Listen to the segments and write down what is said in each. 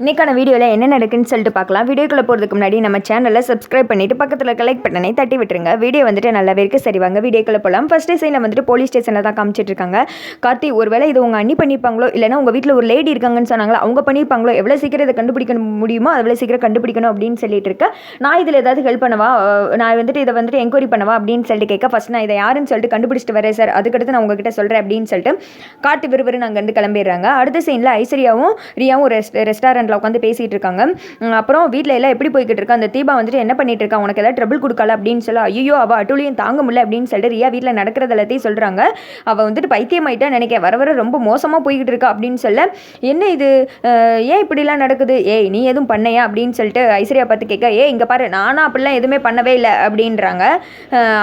இன்னைக்கான வீடியோவில் என்ன நடக்குன்னு சொல்லிட்டு பார்க்கலாம். வீடியோக்குள்ளே போகிறதுக்கு முன்னாடி நம்ம சேனலை சப்ஸ்கிரைப் பண்ணிவிட்டு பக்கத்தில் கலெக்ட் பட்டனை தட்டி விட்டுருங்க. வீடியோ வந்துட்டு நல்லாவே இருக்குது சரி வாங்க வீடியோக்குள்ளே போகலாம் ஃபர்ஸ்ட் சைனில் வந்துட்டு போலீஸ் ஸ்டேஷனில் தான் காமிச்சிட்ருக்காங்க கார்த்தி கார்த்தி ஒருவேளை இது உங்கள் அண்ணி பண்ணியிருப்பாங்களோ இல்லைனா உங்கள் வீட்டில் ஒரு லேடி இருக்காங்கன்னு சொன்னாங்களா? அவங்க பண்ணியிருப்பாங்களோ எவ்வளோ சீக்கிரம் இதை கண்டுபிடிக்க முடியுமோ அவ்வளோ சீக்கிரம் கண்டுபிடிக்கணும் அப்படின்னு சொல்லிட்டு இருக்கேன் நான் இதில் ஏதாவது ஹெல்ப் பண்ணவா? நான் வந்துட்டு இதை வந்துட்டு என்கொயரி பண்ணவா அப்படின்னு சொல்லிட்டு கேட்க ஃபஸ்ட் நான் இதை யாருன்னு சொல்லிட்டு கண்டுபிடிச்சிட்டு வரேன் சார் அதுக்கடுத்து நான் உங்ககிட்ட சொல்கிறேன் அப்படின்னு சொல்லிட்டு கார்த்தி விறுவிறுன்னு அங்கேருந்து கிளம்பிடுறாங்க. அடுத்த சீனில் ஐஸ்வர்யாவும் ரியாவும் ரெஸ்ட் ரெஸ்டாரண்ட் ரெஸ்டாரண்ட்டில் உட்காந்து பேசிகிட்டு இருக்காங்க. அப்புறம் வீட்டில் எல்லாம் எப்படி போய்கிட்டு இருக்கா? அந்த தீபா வந்துட்டு என்ன பண்ணிட்டு இருக்கா? உனக்கு ஏதாவது ட்ரபிள் கொடுக்கல அப்படின்னு சொல்ல ஐயோ அவள் அட்டுலையும் தாங்க முடியல அப்படின்னு சொல்லிட்டு ரியா வீட்டில் நடக்கிறது எல்லாத்தையும் சொல்கிறாங்க அவள் வந்துட்டு பைத்தியமாயிட்டா நினைக்க வர வர ரொம்ப மோசமாக போய்கிட்டு இருக்கா அப்படின்னு சொல்ல என்ன இது? ஏன் இப்படிலாம் நடக்குது? ஏய் நீ எதுவும் பண்ணையா? அப்படின்னு சொல்லிட்டு ஐஸ்வர்யா பார்த்து கேட்க ஏ இங்கே பாரு நானும் அப்படிலாம் எதுவுமே பண்ணவே இல்லை அப்படின்றாங்க.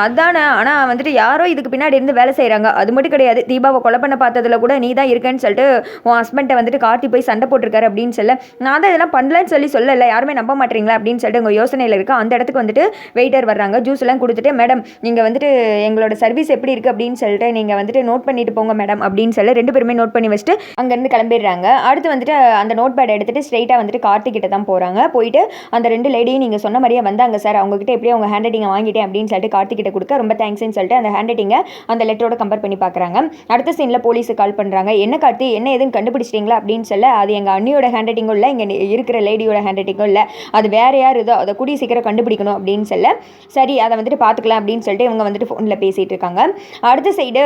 அதானே ஆனால் வந்துட்டு யாரோ இதுக்கு பின்னாடி இருந்து வேலை செய்கிறாங்க அது மட்டும் கிடையாது. தீபாவை கொலை பண்ண பார்த்ததுல கூட நீ தான் இருக்கேன்னு சொல்லிட்டு உன் ஹஸ்பண்டை வந்துட்டு கார்த்தி போய் சண்டை போட்டிருக்காரு அப்படின்னு சொல்ல நான் தான் இதெல்லாம் பண்ணலன்னு சொல்லி சொல்லலை. யாருமே நம்ப மாட்டீங்களா அப்படின்னு சொல்லிட்டு உங்கள் யோசனையில் இருக்குது அந்த இடத்துக்கு வந்துட்டு வெயிட்டர் வர்றாங்க. ஜூஸ் எல்லாம் கொடுத்துட்டு மேடம் நீங்கள் வந்துட்டு எங்களோட சர்வீஸ் எப்படி இருக்குது அப்படின்னு சொல்லிட்டு நீங்கள் வந்துட்டு நோட் பண்ணிட்டு போங்க மேடம் அப்படின்னு சொல்லி ரெண்டு பேருமே நோட் பண்ணி வச்சுட்டு அங்கேருந்து கிளம்பிடுறாங்க. அடுத்து வந்துட்டு அந்த நோட் பேட் எடுத்துட்டு ஸ்ட்ரைட்டாக வந்துட்டு கார்த்திக்கிட்ட தான் போகிறாங்க போயிட்டு அந்த ரெண்டு லேடியும் நீங்கள் சொன்ன மாதிரியே வந்தாங்க சார் அவங்ககிட்ட எப்படி அவங்க ஹேண்ட் ரைட்டிங்கை வாங்கிட்டேன் அப்படின்னு சொல்லிட்டு கார்த்திக்கிட்ட கொடுக்க ரொம்ப தேங்க்ஸ்ன்னு சொல்லிட்டு அந்த ஹேண்ட் ரைட்டிங்கை அந்த லெட்டரோட கம்பேர் பண்ணி பார்க்குறாங்க அடுத்த சீனில் போலீஸுக்கு கால் பண்ணுறாங்க என்ன கார்த்தி? என்ன எதுன்னு கண்டுபிடிச்சிட்டிங்களா? அப்படின்னு சொல்ல அது எங்கள் அண்ணியோட ஹேண்ட் ரைட்டிங்கும் இல்லை இங்கே இருக்கிற லேடியோட ஹேண்ட் ரைட்டிங்கும் இல்லை அது வேற யார் இதோ அதை கூடிய சீக்கிரம் கண்டுபிடிக்கணும் அப்படின்னு சொல்ல சரி அதை வந்துட்டு பார்த்துக்கலாம் அப்படின்னு சொல்லிட்டு இவங்க வந்துட்டு ஃபோனில் பேசிகிட்டு இருக்காங்க. அடுத்த சைடு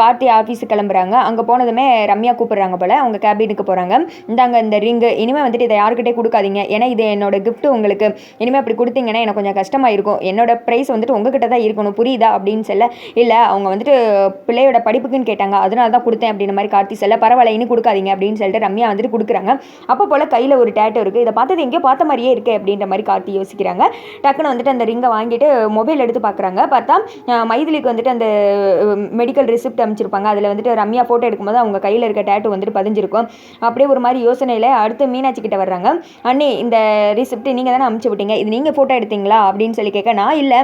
கார்த்தி ஆஃபீஸுக்கு கிளம்புறாங்க. அங்கே போனதுமே ரம்யா கூப்பிட்றாங்க போல் அவங்க கேபினுக்கு போகிறாங்க இந்தாங்க இந்த ரிங்கு இனிமேல் வந்துட்டு இதை யாருக்கிட்டே கொடுக்காதீங்க. ஏன்னா இது என்னோட கிஃப்ட்டு உங்களுக்கு. இனிமேல் அப்படி கொடுத்தீங்கன்னா எனக்கு கொஞ்சம் கஷ்டமாக இருக்கும் என்னோட ப்ரைஸ் வந்துட்டு உங்ககிட்ட தான் இருக்கணும். புரியுதா? அப்படின்னு சொல்ல இல்லை அவங்க வந்துட்டு பிள்ளையோட படிப்புக்குன்னு கேட்டாங்க. அதனால தான் கொடுத்தேன் அப்படின்ற மாதிரி கார்த்தி சொல்ல பரவாயில்ல இனி கொடுக்காதீங்க அப்படின்னு சொல்லிட்டு ரம்யா வந்துட்டு கொடுக்குறாங்க. அப்போ போல் கையில் ஒரு டேட்டோ இருக்குது இதை பார்த்தது எங்கேயோ பார்த்த மாதிரியே இருக்குது அப்படின்ற மாதிரி கார்த்தி யோசிக்கிறாங்க. டக்குன்னு வந்துட்டு அந்த ரிங்கை வாங்கிட்டு மொபைல் எடுத்து பார்க்குறாங்க. பார்த்தா மைதிலிக்கு வந்துட்டு அந்த மெடிக்கல் ரிசிப்ட் அமைச்சிருப்பாங்க. அதில் வந்துட்டு ரம்யா ஃபோட்டோ எடுக்கும்போது அவங்க கையில் இருக்க டேட்டோ வந்துட்டு பதிஞ்சிருக்கும். அப்படியே ஒரு மாதிரி யோசனையில் அடுத்து மீனாட்சி கிட்ட வர்றாங்க. அண்ணே இந்த ரிசிப்ட் நீங்கள் தானே அமுச்சு விட்டீங்க? இது நீங்கள் ஃபோட்டோ எடுத்தீங்களா? அப்படின்னு சொல்லி கேட்க நான் இல்லை.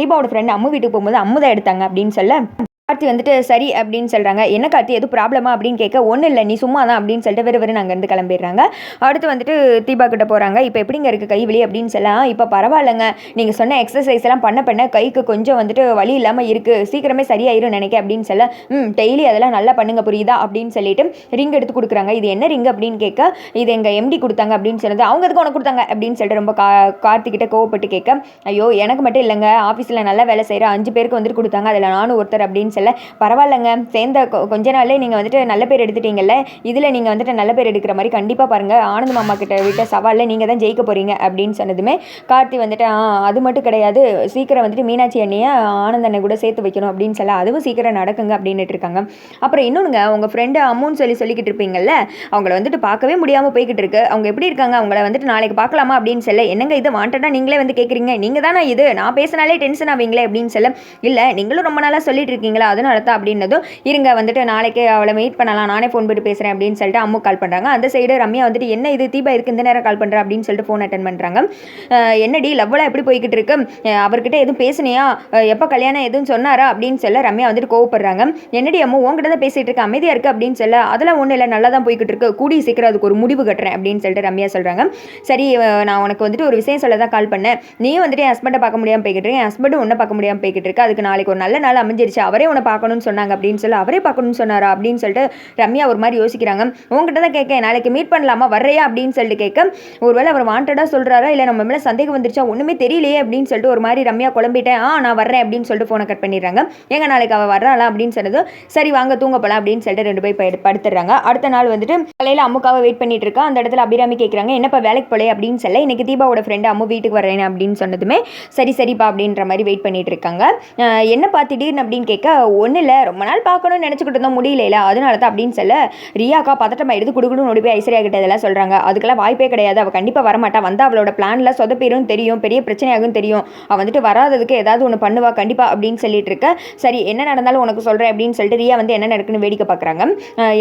தீபாவோட ஃப்ரெண்டு அம்மு வீட்டுக்கு போகும்போது அம்மு தான் எடுத்தாங்க. அப்படின்னு சொல்ல கார்த்தி வந்துட்டு சரி அப்படின்னு சொல்கிறாங்க என்ன கார்த்தி? எதுவும் ப்ராப்ளமா அப்படின்னு கேட்க ஒன்றும் இல்லை நீ சும்மா தான் அப்படின்னு சொல்லிட்டு வெறு வெறும் அங்கேருந்து கிளம்பிடுறாங்க. அடுத்து வந்துட்டு தீபா கிட்ட போகிறாங்க இப்போ எப்படிங்க இருக்குது கை வலி? அப்படின்னு சொல்லலாம் இப்போ பரவாயில்லைங்க. நீங்கள் சொன்ன எக்ஸசைஸ் எல்லாம் பண்ண பண்ண கைக்கு கொஞ்சம் வந்துட்டு வலி இல்லாமல் இருக்குது சீக்கிரமே சரியாயிரும் நினைக்க அப்படின்னு சொல்ல ம் டெய்லி அதெல்லாம் நல்லா பண்ணுங்க புரியுதா? அப்படின்னு சொல்லிட்டு ரிங் எடுத்து கொடுக்குறாங்க. இது என்ன ரிங் அப்படின்னு கேட்க இது எங்கள் எம்டி கொடுத்தாங்க அப்படின்னு சொன்னது அவங்க எதுக்கு உனக்கு கொடுத்தாங்க? அப்படின்னு சொல்லிட்டு ரொம்ப கா கார்த்திகிட்ட கோவப்பட்டு கேட்க ஐயோ எனக்கு மட்டும் இல்லைங்க. ஆஃபீஸில் நல்லா வேலை செய்கிற அஞ்சு பேருக்கு வந்துட்டு கொடுத்தாங்க. அதில் நானும் ஒருத்தர் அப்படின்னு சொல்ல பரவாயில்லைங்க. சேர்ந்த கொஞ்ச நாளே நீங்கள் வந்துட்டு நல்ல பேர் எடுத்துட்டீங்கல்ல. இதில் நீங்கள் வந்துட்டு நல்ல பேர் எடுக்கிற மாதிரி கண்டிப்பாக பாருங்கள் ஆனந்த மாமா கிட்ட விட்ட சவாலில் நீங்கள் தான் ஜெயிக்க போகிறீங்க அப்படின்னு சொன்னதுமே கார்த்தி வந்துட்டு ஆ அது மட்டும் கிடையாது. சீக்கிரம் வந்துட்டு மீனாட்சி அண்ணியை ஆனந்த் அண்ணன் கூட சேர்த்து வைக்கணும். அப்படின்னு சொல்ல அதுவும் சீக்கிரம் நடக்குங்க. அப்படின்னுட்டு இருக்காங்க. அப்புறம் இன்னொன்றுங்க உங்கள் ஃப்ரெண்டு அம்முன்னு சொல்லி சொல்லிக்கிட்டு இருப்பீங்கல்ல அவங்கள வந்துட்டு பார்க்கவே முடியாமல் போய்கிட்டு இருக்கு. அவங்க எப்படி இருக்காங்க? அவங்கள வந்துட்டு நாளைக்கு பார்க்கலாமா? அப்படின்னு சொல்ல என்னங்க இது? வாண்டடாக நீங்களே வந்து கேட்குறீங்க நீங்கள் தானே இது? நான் பேசினாலே டென்ஷன் ஆவீங்களே? அப்படின்னு சொல்ல இல்லை நீங்களும் ரொம்ப நாளாக சொல்லிட்டு இருக்கீங்களா? அதனால தான் அப்படின்னதும் இருங்க வந்துட்டு நாளைக்கு அவளை மீட் பண்ணலாம். நானே ஃபோன் போட்டு பேசுகிறேன் அப்படின்னு சொல்லிட்டு அம்மு கால் பண்ணுறாங்க அந்த சைடு ரம்யா வந்துட்டு என்ன இது? தீபா இருக்கு இந்த நேரம் கால் பண்ணுறா அப்படின்னு சொல்லிட்டு ஃபோன் அட்டன் பண்ணுறாங்க என்னடி? லவ்வெல்லாம் எப்படி போய்கிட்டு இருக்கு? அவர்கிட்ட எதுவும் பேசுனியா? எப்போ கல்யாணம் எதுவும் சொன்னாரா? அப்படின்னு சொல்ல ரம்யா வந்துட்டு கோவப்படுறாங்க. என்னடி அம்மு உங்ககிட்ட தான் பேசிகிட்டு இருக்க அமைதியாக இருக்கு அப்படின்னு சொல்ல அதெல்லாம் ஒன்றும் இல்லை. நல்லா தான் போய்கிட்டு இருக்கு. கூடி சீக்கிரம் அதுக்கு ஒரு முடிவு கட்டுறேன். அப்படின்னு சொல்லிட்டு ரம்யா சொல்கிறாங்க சரி நான் உனக்கு வந்துட்டு ஒரு விஷயம் சொல்ல தான் கால் பண்ணேன். நீயும் வந்துட்டு என் ஹஸ்பண்டை பார்க்க முடியாமல் போய்கிட்டு இருக்கேன் என் ஹஸ்பண்டும் ஒன்றை பார்க்க முடியாமல் போய்கிட்டு இருக்கு. அதுக்கு நாளைக்கு ஒரு நல்ல நாள் அமைஞ்சிருச்சு. அவரே உன்னை பார்க்கணும்னு சொன்னாங்க அப்படின்னு சொல்லி அவரே பார்க்கணும்னு சொன்னாரா அப்படின்னு சொல்லிட்டு ரம்யா ஒரு மாதிரி யோசிக்கிறாங்க. உங்ககிட்ட தான் கேட்க நாளைக்கு மீட் பண்ணலாமா? வர்றையா? அப்படின்னு சொல்லிட்டு கேட்க ஒருவேளை அவர் வாண்டடாக சொல்கிறாரா இல்லை நம்ம மேலே சந்தேகம் வந்துருச்சா? ஒன்றுமே தெரியலையே அப்படின்னு சொல்லிட்டு ஒரு மாதிரி ரம்யா குழம்பிட்டேன். ஆ நான் வர்றேன் அப்படின்னு சொல்லிட்டு ஃபோனை கட் பண்ணிடுறாங்க. எங்கள் நாளைக்கு அவள் வர்றாளா அப்படின்னு சொன்னது சரி வாங்க தூங்க போகலாம் அப்படின்னு சொல்லிட்டு ரெண்டு பேர் படுத்துறாங்க அடுத்த நாள் வந்துட்டு காலையில் அம்முக்காவை வெயிட் பண்ணிட்டு இருக்கா. அந்த இடத்துல அபிராமி கேட்குறாங்க என்னப்பா வேலைக்கு போலே அப்படின்னு சொல்ல இன்னைக்கு தீபாவோட ஃப்ரெண்டு அம்மு வீட்டுக்கு வரேன் அப்படின்னு சொன்னதுமே சரி சரிப்பா அப்படின்ற மாதிரி வெயிட் பண்ணிட்டு இருக்காங்க. என்னப்பா திடீர்னு? அப்படின்னு கேட்க ஒன்றும் இல்லை ரொம்ப நாள் பார்க்கணும்னு நினச்சிக்கிட்டு இருந்தோம். முடியல அதனால தான் அப்படின்னு சொல்ல ரியாக்கா பதட்டமாக எடுத்து கொடுக்கணும்னு ஓடி போய் ஐஸ்வர்யா கிட்ட இதெல்லாம் சொல்கிறாங்க அதுக்கெல்லாம் வாய்ப்பே கிடையாது. அவள் கண்டிப்பாக வரமாட்டா. வந்து அவளோட பிளானில் சொதப்பிடும் தெரியும். பெரிய பிரச்சனையாகும் தெரியும். அவள் வந்துட்டு வராததுக்கு ஏதாவது ஒன்று பண்ணுவா கண்டிப்பாக அப்படின்னு சொல்லிட்டு இருக்க. சரி என்ன நடந்தாலும் உனக்கு சொல்கிறேன் அப்படின்னு சொல்லிட்டு ரியா வந்து என்ன நடக்குன்னு வேடிக்கை பார்க்குறாங்க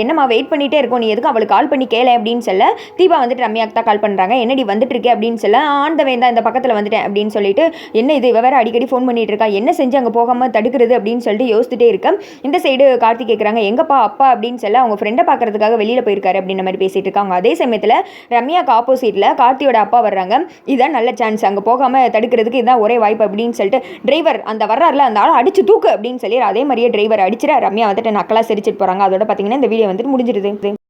என்னம்மா வெயிட் பண்ணிகிட்டே இருக்கோம். நீ எதுக்கு அவளுக்கு கால் பண்ணி கேள அப்படின்னு சொல்ல தீபா வந்துட்டு ரம்யாக்கு தான் கால் பண்ணுறாங்க என்னடி வந்துட்டு இருக்கே? அப்படின்னு சொல்ல ஆண்டவன் தான் இந்த பக்கத்தில் வந்துட்டேன் அப்படின்னு சொல்லிட்டு என்ன இது? இவ வேற அடிக்கடி ஃபோன் பண்ணிட்டு இருக்கா. என்ன செஞ்சு அங்கே போகாமல் தடுக்கிறது? அப்படின்னு சொல்லிட்டு யோசித்து கொடுத்துட்டே இருக்க இந்த சைடு கார்த்தி கேட்குறாங்க எங்கப்பா அப்பா? அப்படின்னு சொல்ல அவங்க ஃப்ரெண்டை பார்க்கறதுக்காக வெளியில் போயிருக்காரு அப்படின்ற மாதிரி பேசிட்டு இருக்காங்க. அதே சமயத்தில் ரம்யாக்கு ஆப்போசிட்டில் கார்த்தியோட அப்பா வர்றாங்க. இதான் நல்ல சான்ஸ் அங்கே போகாமல் தடுக்கிறதுக்கு இதுதான் ஒரே வாய்ப்பு அப்படின்னு சொல்லிட்டு டிரைவர் அந்த வர்றாருல அந்த ஆள் அடிச்சு தூக்கு அப்படின்னு சொல்லி அதே மாதிரியே டிரைவர் அடிச்சிட ரம்யா வந்துட்டு நக்கலாக சிரிச்சிட்டு போகிறாங்க அதோட பார்த்தீங்கன்னா இந்த வீடியோ வந்துட்டு முடிஞ்சிருது.